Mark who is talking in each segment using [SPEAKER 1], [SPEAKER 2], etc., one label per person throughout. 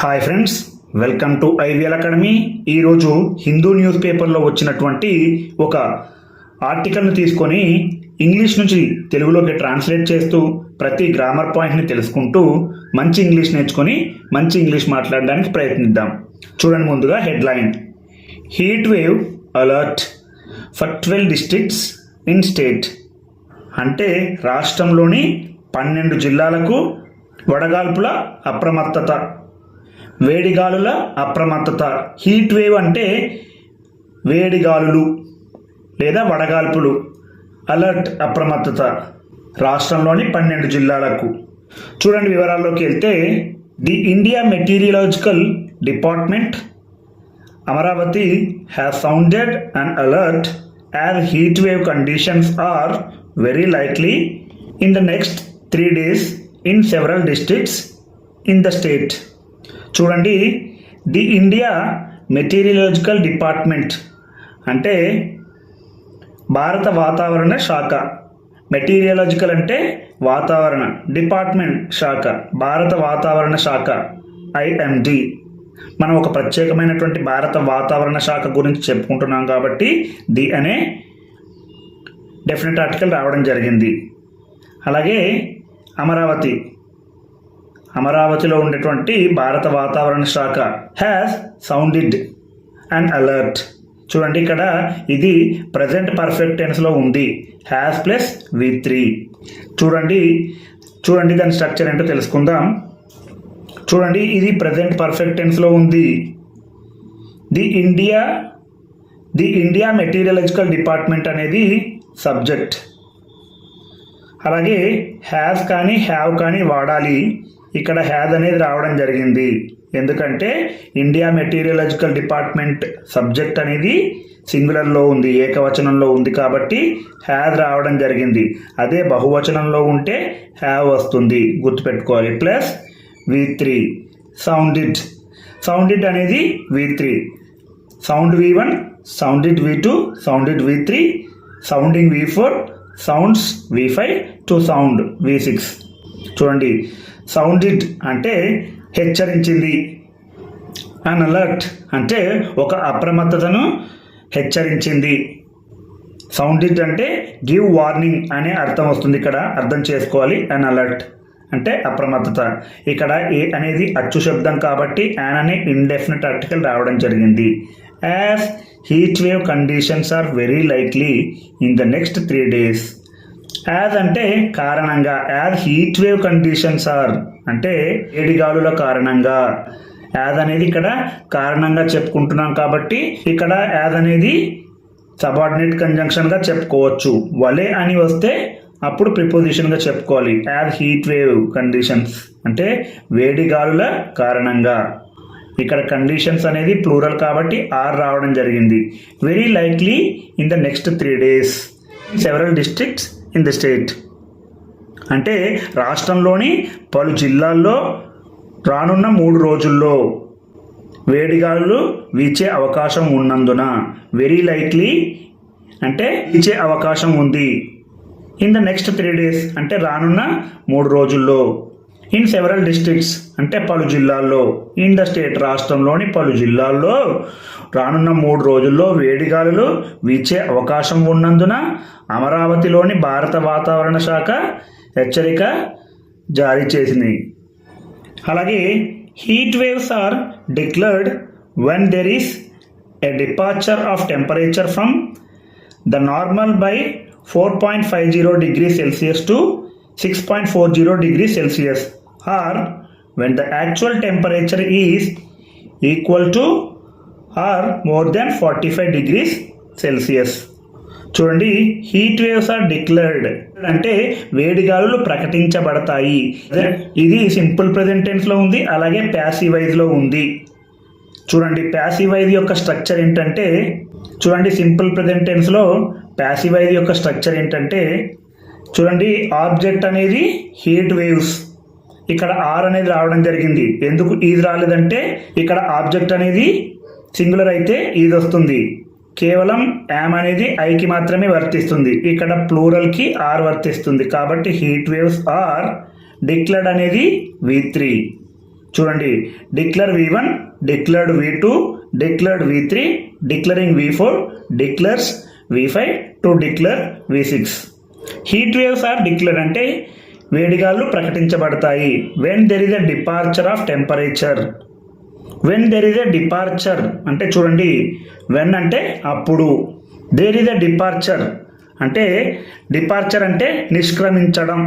[SPEAKER 1] Hi friends welcome to IVL academy ఈరోజు Hindu news పేపర్లో వచ్చినటువంటి ఒక ఆర్టికల్ను తీసుకొని ఇంగ్లీష్ నుంచి తెలుగులోకి ట్రాన్స్లేట్ చేస్తూ ప్రతి గ్రామర్ పాయింట్ని తెలుసుకుంటూ మంచి ఇంగ్లీష్ నేర్చుకొని మంచి ఇంగ్లీష్ మాట్లాడడానికి ప్రయత్నిద్దాం. చూడండి ముందుగా headline heat wave alert for twelve districts in state అంటే రాష్ట్రంలోని పన్నెండు జిల్లాలకు వడగాల్పుల అప్రమత్తత. వేడిగాలుల అప్రమత్తత. హీట్ వేవ్ అంటే వేడిగాలులు లేదా వడగాల్పులు. అలర్ట్ అప్రమత్తత. రాష్ట్రంలోని పన్నెండు జిల్లాలకు. చూడండి వివరాల్లోకి వెళ్తే the India meteorological department Amaravati has sounded and alert as heat wave conditions are very likely in the next three days in several districts in the state చూడండి ది ఇండియా మెటీరియలాజికల్ డిపార్ట్మెంట్ అంటే భారత వాతావరణ శాఖ. Meteorological అంటే వాతావరణ department శాఖ భారత వాతావరణ శాఖ ఐఎండి మనం ఒక ప్రత్యేకమైనటువంటి భారత వాతావరణ శాఖ గురించి చెప్పుకుంటున్నాం కాబట్టి ది అనే డెఫినెట్ ఆర్టికల్ రావడం జరిగింది. అలాగే అమరావతి అమరావతిలో ఉండేటువంటి భారత వాతావరణ శాఖ హ్యాస్ సౌండెడ్ అండ్ అలర్ట్ చూడండి ఇక్కడ ఇది ప్రజెంట్ పర్ఫెక్ట్ టెన్స్లో ఉంది. హ్యాస్ ప్లస్ వి త్రీ చూడండి చూడండి దాని స్ట్రక్చర్ ఏంటో తెలుసుకుందాం. చూడండి ఇది ప్రజెంట్ పర్ఫెక్ట్ టెన్స్లో ఉంది. The India the India meteorological department అనేది సబ్జెక్ట్ అలాగే హ్యాస్ కానీ హ్యావ్ కానీ వాడాలి. ఇక్కడ హ్యాజ్ అనేది రావడం జరిగింది. ఎందుకంటే ఇండియా మెటీరియలాజికల్ డిపార్ట్మెంట్ సబ్జెక్ట్ అనేది సింగులర్లో ఉంది ఏకవచనంలో ఉంది కాబట్టి హ్యాజ్ రావడం జరిగింది. అదే బహువచనంలో ఉంటే హ్యావ్ వస్తుంది. గుర్తుపెట్టుకోవాలి. Plus V three sounded sounded అనేది V three sound V one sounded V two sounded V three sounding V four sounds V five to sound V six చూడండి సౌండ్ ఇట్ అంటే హెచ్చరించింది. అన్ అలర్ట్ అంటే ఒక అప్రమత్తతను హెచ్చరించింది. సౌండ్ ఇట్ అంటే give warning అనే అర్థం వస్తుంది ఇక్కడ అర్థం చేసుకోవాలి. అన్ అలర్ట్ అంటే అప్రమత్తత. ఇక్కడ ఏ అనేది అచ్చు శబ్దం కాబట్టి యాన్ అనే ఇండెఫినెట్ ఆర్టికల్ రావడం జరిగింది. As heat wave conditions are very likely in the next three days as అంటే కారణంగా. As heat wave conditions are అంటే వేడిగాలుల కారణంగా. యాజ్ అనేది ఇక్కడ కారణంగా చెప్పుకుంటున్నాం కాబట్టి ఇక్కడ యాజ్ అనేది సబార్డినేట్ కంజంక్షన్గా చెప్పుకోవచ్చు. వలే అని వస్తే అప్పుడు ప్రిపోజిషన్గా చెప్పుకోవాలి. యాజ్ హీట్ వేవ్ కండిషన్స్ అంటే వేడిగాలుల కారణంగా. ఇక్కడ కండిషన్స్ అనేది ప్లూరల్ కాబట్టి ఆర్ రావడం జరిగింది. Very likely in the next three days several districts in the state అంటే రాష్ట్రంలోని పలు జిల్లాల్లో రానున్న మూడు రోజుల్లో వేడిగాలు వీచే అవకాశం ఉన్నందున వెరీ లైక్లీ అంటే వీచే అవకాశం ఉంది. In the next three days అంటే రానున్న మూడు రోజుల్లో. ఇన్ సెవరల్ డిస్ట్రిక్ట్స్ అంటే పలు జిల్లాల్లో ఇన్ ద స్టేట్ రాష్ట్రంలోని పలు జిల్లాల్లో రానున్న మూడు రోజుల్లో వేడిగాలులు వీచే అవకాశం ఉన్నందున అమరావతిలోని భారత వాతావరణ శాఖ హెచ్చరిక జారీ చేసింది. అలాగే heat waves are declared when there is a departure of temperature from the normal by four point five zero degree Celsius to six point four zero degree Celsius or when the actual temperature is equal to or more than forty five degrees Celsius చూడండి heat waves are declared అంటే వేడిగాలులు ప్రకటించబడతాయి. ఇది simple present ఉంది అలాగే ప్యాసివైజ్లో ఉంది. చూడండి ప్యాసివైజ్ యొక్క structure ఏంటంటే చూడండి సింపుల్ ప్రెజెంటెన్స్లో ప్యాసివైజ్ యొక్క స్ట్రక్చర్ ఏంటంటే చూడండి ఆబ్జెక్ట్ అనేది హీట్ వేవ్స్ ఇక్కడ ఆర్ అనేది రావడం జరిగింది. ఎందుకు ఈజ్ రాలేదంటే ఇక్కడ ఆబ్జెక్ట్ అనేది సింగులర్ అయితే ఈజ్ వస్తుంది. కేవలం యామ్ అనేది ఐకి మాత్రమే వర్తిస్తుంది. ఇక్కడ ప్లూరల్కి ఆర్ వర్తిస్తుంది. కాబట్టి హీట్ వేవ్స్ ఆర్ డిక్లర్డ్ అనేది వి త్రీ చూడండి. Declare V one declared V two declared V three declaring V four declares V five to declare V six heat waves are declare అంటే వేడిగాలు ప్రకటించబడతాయి. When there is a departure of temperature when there is a departure అంటే చూడండి when అంటే అప్పుడు. There is a departure అంటే departure అంటే నిష్క్రమించడం.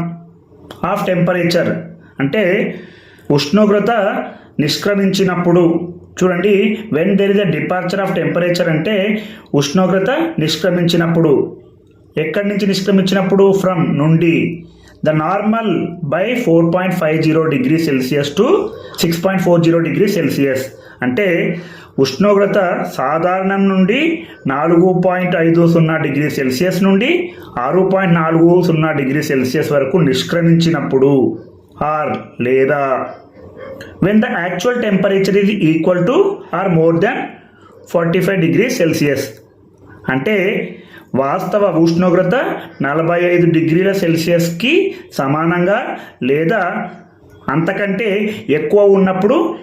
[SPEAKER 1] Of temperature అంటే ఉష్ణోగ్రత నిష్క్రమించినప్పుడు. చూడండి when there is a departure of temperature అంటే ఉష్ణోగ్రత నిష్క్రమించినప్పుడు. ఎక్కడి నుంచి నిష్క్రమించినప్పుడు? ఫ్రమ్ నుండి. The normal by four point five zero degree Celsius to six point four zero degree Celsius అంటే ఉష్ణోగ్రత సాధారణం నుండి నాలుగు పాయింట్ ఐదు సున్నా డిగ్రీ సెల్సియస్ నుండి ఆరు పాయింట్ నాలుగు సున్నా డిగ్రీ సెల్సియస్ వరకు నిష్క్రమించినప్పుడు ఆర్ లేదా when the actual temperature is equal to or more than forty five degree Celsius అంటే వాస్తవ ఉష్ణోగ్రత నలభై ఐదు డిగ్రీల సెల్సియస్కి సమానంగా లేదా అంతకంటే ఎక్కువ ఉన్నప్పుడు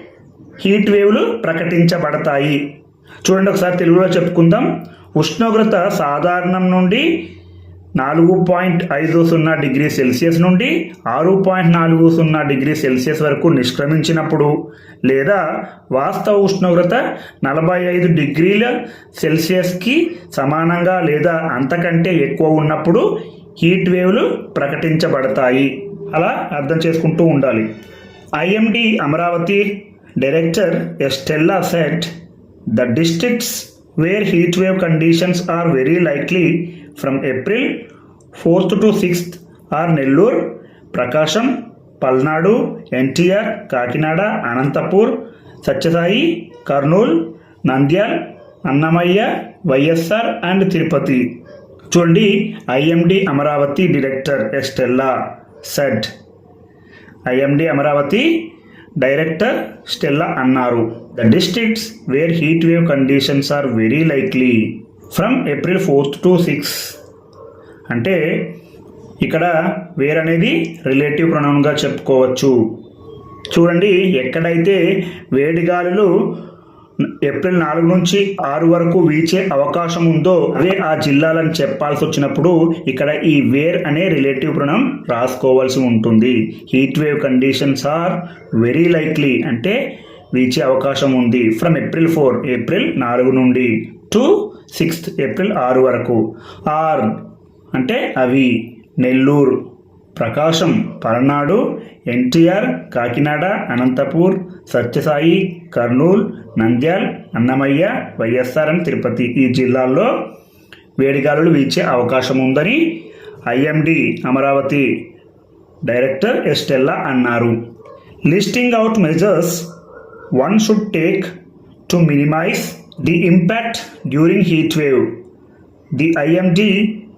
[SPEAKER 1] హీట్ వేవ్లు ప్రకటించబడతాయి. చూడండి ఒకసారి తెలుగులో చెప్పుకుందాం. ఉష్ణోగ్రత సాధారణం నుండి నాలుగు పాయింట్ ఐదు సున్నా డిగ్రీ సెల్సియస్ నుండి ఆరు పాయింట్ నాలుగు సున్నా డిగ్రీ సెల్సియస్ వరకు నిష్క్రమించినప్పుడు లేదా వాస్తవ ఉష్ణోగ్రత నలభై ఐదు డిగ్రీల సెల్సియస్కి సమానంగా లేదా అంతకంటే ఎక్కువ ఉన్నప్పుడు హీట్ వేవ్లు ప్రకటించబడతాయి. అలా అర్థం చేసుకుంటూ ఉండాలి. IMD Amaravati director Estella set the districts where heat wave conditions are very likely from April fourth to sixth or Nellore Prakasam Palnadu NTR Kakinada Anantapur Satyasai Kurnool Nandyal Annamayya YSR and Tirupati చూడండి IMD Amaravati director Estella said IMD Amaravati director Stella అన్నారు. The districts where heat wave conditions are very likely from April fourth to six. అంటే ఇక్కడ wear అనేది relative ప్రొనౌన్గా చెప్పుకోవచ్చు. చూడండి ఎక్కడైతే వేడి గాలులు ఏప్రిల్ నాలుగు నుంచి ఆరు వరకు వీచే అవకాశం ఉందో అదే ఆ జిల్లాలని చెప్పాల్సి వచ్చినప్పుడు ఇక్కడ ఈ వేర్ అనే రిలేటివ్ ప్రణం రాసుకోవాల్సి ఉంటుంది. Heat wave conditions are very likely అంటే వీచే అవకాశం ఉంది. ఫ్రమ్ ఏప్రిల్ ఫోర్ ఏప్రిల్ నాలుగు నుండి టు సిక్స్త్ ఏప్రిల్ ఆరు వరకు. ఆర్ అంటే అవి నెల్లూరు. ప్రకాశం పలనాడు ఎన్టీఆర్ కాకినాడ అనంతపూర్ సత్యసాయి కర్నూల్ నంద్యాల్ అన్నమయ్య వైఎస్ఆర్ అని తిరుపతి ఈ జిల్లాల్లో వేడిగాలులు వీచే అవకాశం ఉందని ఐఎండి అమరావతి డైరెక్టర్ ఎస్టెల్లా అన్నారు. Listing out measures one should take to minimise the impact during heat wave The IMD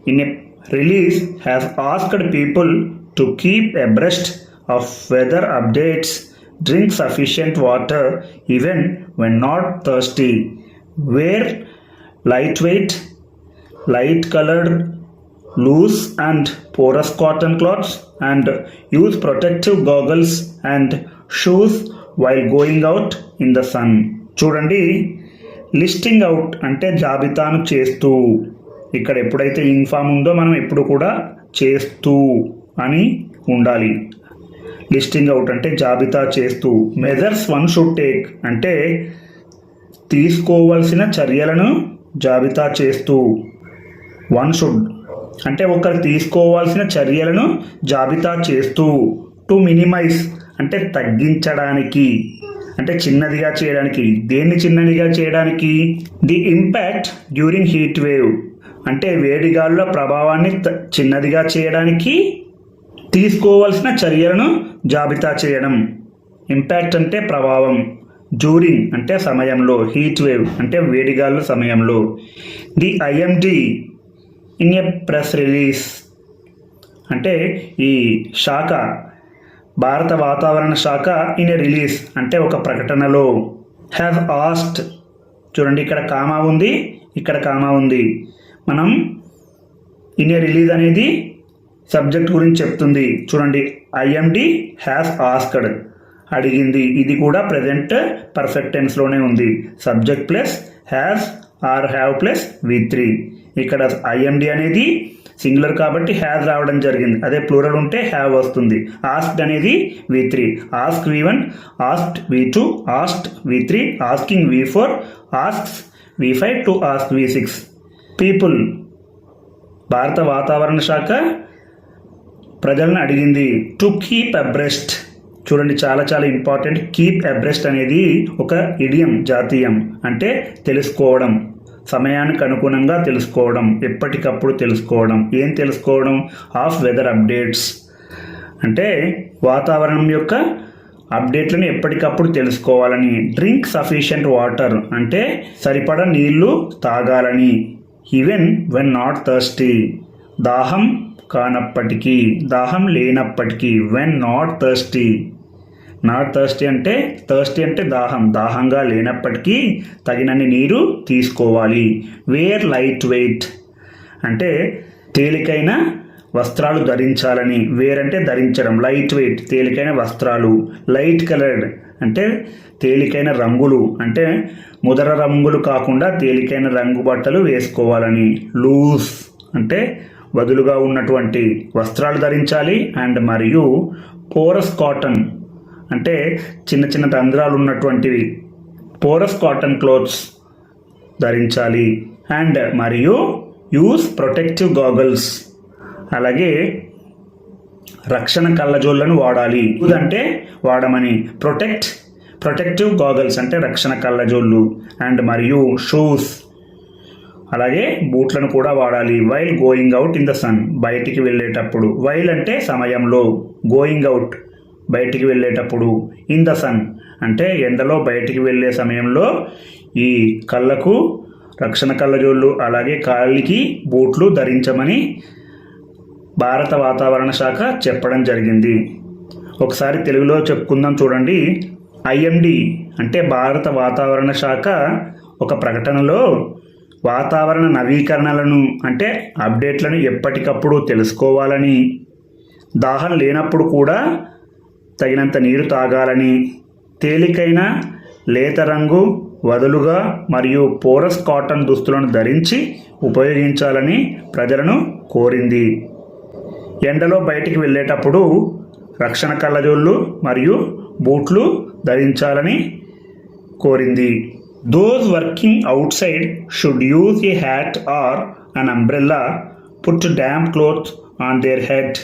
[SPEAKER 1] in a release has asked people to keep abreast of weather updates, drink sufficient water even when not thirsty, wear lightweight, light colored, loose and porous cotton cloths, and use protective goggles and shoes while going out in the sun. చూడండి listing out అంటే జాబితాను చేస్తూ. ఇక్కడ ఎప్పుడైతే inform ఉందో మనం ఎప్పుడు కూడా చేస్తూ అని ఉండాలి. లిస్టింగ్ అవుట్ అంటే జాబితా చేస్తూ. మెజర్స్ వన్ షుడ్ టేక్ అంటే తీసుకోవలసిన చర్యలను జాబితా చేస్తూ. వన్ షుడ్ అంటే ఒకరు తీసుకోవాల్సిన చర్యలను జాబితా చేస్తూ. టు మినిమైజ్ అంటే తగ్గించడానికి. అంటే చిన్నదిగా చేయడానికి దేన్ని చిన్నదిగా చేయడానికి? The impact during heat wave అంటే వేడిగాలుల ప్రభావాన్ని చిన్నదిగా చేయడానికి తీసుకోవాల్సిన చర్యలను జాబితా చేయడం. ఇంపాక్ట్ అంటే ప్రభావం. డ్యూరింగ్ అంటే సమయంలో హీట్ వేవ్ అంటే వేడిగాలుల సమయంలో. The IMD in a press release అంటే ఈ శాఖ భారత వాతావరణ శాఖ ఇన్ ఎ రిలీజ్ అంటే ఒక ప్రకటనలో హ్యావ్ ఆస్ట్ చూడండి ఇక్కడ కామా ఉంది ఇక్కడ కామా ఉంది. మనం ఇన్ ఏ రిలీజ్ అనేది సబ్జెక్ట్ గురించి చెప్తుంది. చూడండి ఐఎండి హ్యాస్ ఆస్కడ్ అడిగింది. ఇది కూడా ప్రజెంట్ పర్ఫెక్ట్ టెన్స్లోనే ఉంది. Subject plus has or have plus V three ఇక్కడ ఐఎండి అనేది సింగులర్ కాబట్టి హ్యాజ్ రావడం జరిగింది. అదే ప్లూరల్ ఉంటే హ్యావ్ వస్తుంది. ఆస్క్డ్ అనేది V three. Ask V one asked V two asked V three asking V four asks V five to ask V six. People భారత వాతావరణ శాఖ ప్రజలను అడిగింది టు కీప్ అబ్రెస్ట్. చూడండి చాలా చాలా ఇంపార్టెంట్. కీప్ అబ్రెస్ట్ అనేది ఒక ఇడియం జాతీయం. అంటే తెలుసుకోవడం. సమయానికి అనుగుణంగా తెలుసుకోవడం ఎప్పటికప్పుడు తెలుసుకోవడం. ఏం తెలుసుకోవడం? Of weather updates. అంటే వాతావరణం యొక్క అప్డేట్లను ఎప్పటికప్పుడు తెలుసుకోవాలని. డ్రింక్ సఫిషియంట్ వాటర్ అంటే సరిపడా నీళ్ళు తాగాలని. Even when not thirsty. దాహం కానప్పటికీ దాహం లేనప్పటికీ when not thirsty. Not thirsty అంటే థర్స్టీ అంటే దాహం. దాహంగా లేనప్పటికీ తగినన్ని నీరు తీసుకోవాలి. Wear light weight. అంటే తేలికైన వస్త్రాలు ధరించాలని. వేర్ అంటే ధరించడం. లైట్ వెయిట్ తేలికైన వస్త్రాలు. లైట్ కలర్డ్ అంటే తేలికైన రంగులు. అంటే ముదర రంగులు కాకుండా తేలికైన రంగు బట్టలు వేసుకోవాలని. లూస్ అంటే వదులుగా ఉన్నటువంటి వస్త్రాలు ధరించాలి. అండ్ మరియు పోరస్ కాటన్ అంటే చిన్న చిన్న రంధ్రాలు ఉన్నటువంటివి. పోరస్ కాటన్ క్లోత్స్ ధరించాలి. అండ్ మరియు యూస్ ప్రొటెక్టివ్ గాగల్స్ అలాగే రక్షణ కళ్ళజోళ్ళను వాడాలి. అంటే వాడమని. ప్రొటెక్ట్ ప్రొటెక్టివ్ గాగల్స్ అంటే రక్షణ కళ్ళజోళ్ళు. అండ్ మరియు షూస్ అలాగే బూట్లను కూడా వాడాలి. While going out in the sun బయటికి వెళ్ళేటప్పుడు. వైల్ అంటే సమయంలో. గోయింగ్ అవుట్ బయటికి వెళ్ళేటప్పుడు ఇన్ ద సన్ అంటే ఎండలో బయటికి వెళ్ళే సమయంలో ఈ కళ్ళకు రక్షణ కళ్ళజోళ్ళు అలాగే కాలికి బూట్లు ధరించమని భారత వాతావరణ శాఖ చెప్పడం జరిగింది. ఒకసారి తెలుగులో చెప్పుకుందాం చూడండి. ఐఎండి అంటే భారత వాతావరణ శాఖ ఒక ప్రకటనలో వాతావరణ నవీకరణలను అంటే అప్డేట్లను ఎప్పటికప్పుడు తెలుసుకోవాలని దాహం లేనప్పుడు కూడా తగినంత నీరు తాగాలని తేలికైన లేత రంగు వదులుగా మరియు పోరస్ కాటన్ దుస్తులను ధరించి ఉపయోగించాలని ప్రజలను కోరింది. ఎండలో బయటికి వెళ్ళేటప్పుడు రక్షణ కళ్ళజోళ్ళు మరియు బూట్లు ధరించాలని కోరింది. Those working outside should use a hat or an umbrella put damp cloth on their head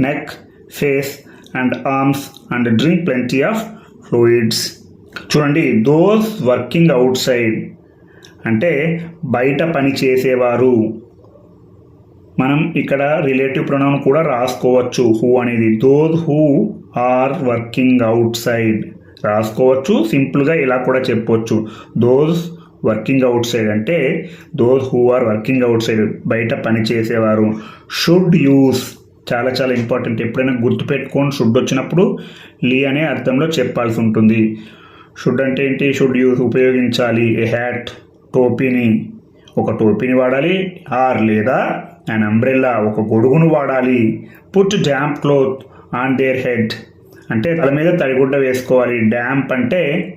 [SPEAKER 1] neck face and arms and drink plenty of fluids చూడండి దోస్ వర్కింగ్ అవుట్ సైడ్ అంటే బయట పని చేసేవారు. మనం ఇక్కడ రిలేటివ్ ప్రొనౌన్ కూడా రాసుకోవచ్చు. Who అనేది those who are working outside రాసుకోవచ్చు సింపుల్గా ఇలా కూడా చెప్పొచ్చు. దోస్ వర్కింగ్ అవుట్ సైడ్ అంటే those who are working outside బయట పని చేసేవారు. షుడ్ యూస్ చాలా చాలా ఇంపార్టెంట్ ఎప్పుడైనా గుర్తుపెట్టుకొని షుడ్ వచ్చినప్పుడు లీ అనే అర్థంలో చెప్పాల్సి ఉంటుంది. షుడ్ అంటే ఏంటి? షుడ్ యూస్ ఉపయోగించాలి. ఏ హ్యాట్ టోపీని ఒక టోపీని వాడాలి. ఆర్ లేదా అండ్ అంబ్రెల్లా ఒక గొడుగును వాడాలి. Put damp cloth on their head అంటే తల మీద తడిగుడ్డ వేసుకోవాలి. డ్యాంప్ అంటే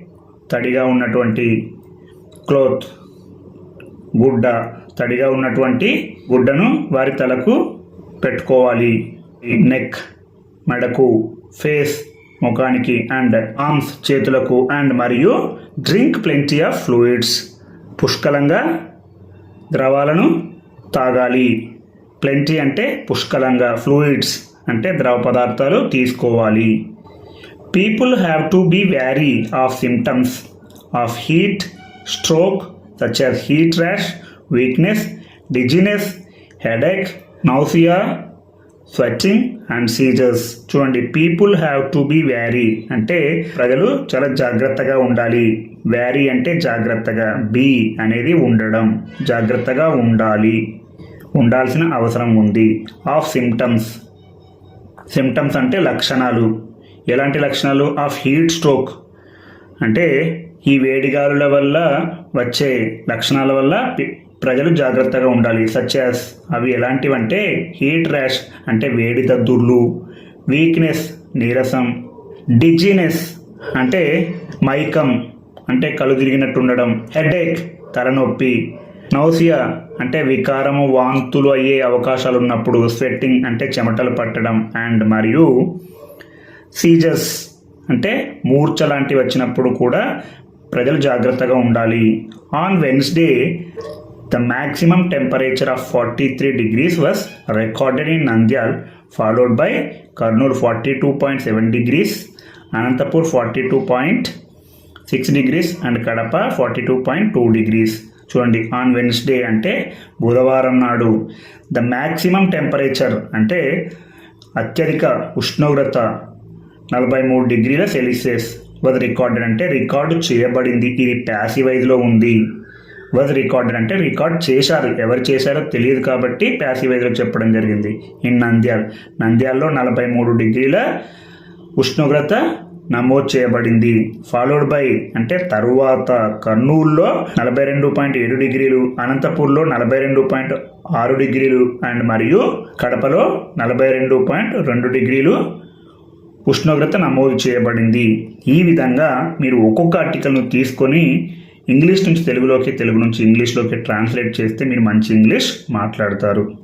[SPEAKER 1] తడిగా ఉన్నటువంటి క్లోత్ గుడ్డ తడిగా ఉన్నటువంటి గుడ్డను వారి తలకు పెట్టుకోవాలి. నెక్ మెడకు ఫేస్ ముఖానికి అండ్ ఆర్మ్స్ చేతులకు అండ్ మరియు డ్రింక్ ప్లెంటీ ఆఫ్ ఫ్లూయిడ్స్ పుష్కలంగా ద్రవాలను తాగాలి. ప్లెంటీ అంటే పుష్కలంగా ఫ్లూయిడ్స్ అంటే ద్రవ పదార్థాలు తీసుకోవాలి. People have to be wary of symptoms of heat stroke such as heat rash weakness dizziness headache nausea twitching and seizures చూడండి people have to be wary అంటే ప్రజలు చాలా జాగ్రత్తగా ఉండాలి. వ్యారీ అంటే జాగ్రత్తగా బీ అనేది ఉండడం జాగ్రత్తగా ఉండాలి. ఉండాల్సిన అవసరం ఉంది. ఆఫ్ సిమ్టమ్స్ సిమ్టమ్స్ అంటే లక్షణాలు. ఎలాంటి లక్షణాలు? ఆఫ్ హీట్ స్ట్రోక్ అంటే ఈ వేడిగాలుల వల్ల వచ్చే లక్షణాల వల్ల పి- ప్రజలు జాగ్రత్తగా ఉండాలి. సచ్యాస్ అవి ఎలాంటివంటే హీట్ ర్యాష్ అంటే వేడి దద్దుర్లు వీక్నెస్ నీరసం డిజీనెస్ అంటే మైకం అంటే కళ్ళు తిరిగినట్టు ఉండడం హెడేక్ తలనొప్పి నౌసియా అంటే వికారము వాంతులు అయ్యే అవకాశాలు ఉన్నప్పుడు స్వెట్టింగ్ అంటే చెమటలు పట్టడం అండ్ మరియు సీజర్స్ అంటే మూర్ఛ లాంటివి వచ్చినప్పుడు కూడా ప్రజలు జాగ్రత్తగా ఉండాలి. On Wednesday the maximum temperature of forty three degrees recorded recorded in Nandyal followed by Kurnool forty two point seven degrees Anantapur forty two point six degrees and Kadapa forty two point two degrees చూడండి on Wednesday అంటే బుధవారం నాడు. The maximum temperature అంటే అత్యధిక ఉష్ణోగ్రత నలభై మూడు డిగ్రీల సెల్సియస్. వద్ద రికార్డెడ్ అంటే రికార్డు చేయబడింది. ఇది ప్యాసివైజ్లో ఉంది. వజ్ రికార్డెడ్ అంటే రికార్డ్ చేశారు. ఎవరు చేశారో తెలియదు కాబట్టి ప్యాసివైజ్లో చెప్పడం జరిగింది. ఇన్ నంద్యాల్. నంద్యాల్లో నలభై మూడు డిగ్రీల ఉష్ణోగ్రత నమోదు చేయబడింది. ఫాలోడ్ బై అంటే తరువాత కర్నూలులో నలభై రెండు పాయింట్ ఏడు డిగ్రీలు అనంతపూర్లో నలభై రెండు పాయింట్ ఆరు డిగ్రీలు అండ్ మరియు కడపలో నలభై రెండు పాయింట్ రెండు డిగ్రీలు ఉష్ణోగ్రత నమోదు చేయబడింది. ఈ విధంగా మీరు ఒక్కొక్క ఆర్టికల్ను తీసుకొని ఇంగ్లీష్ నుంచి తెలుగులోకి తెలుగు నుంచి ఇంగ్లీష్లోకి ట్రాన్స్లేట్ చేస్తే మీరు మంచి ఇంగ్లీష్ మాట్లాడతారు.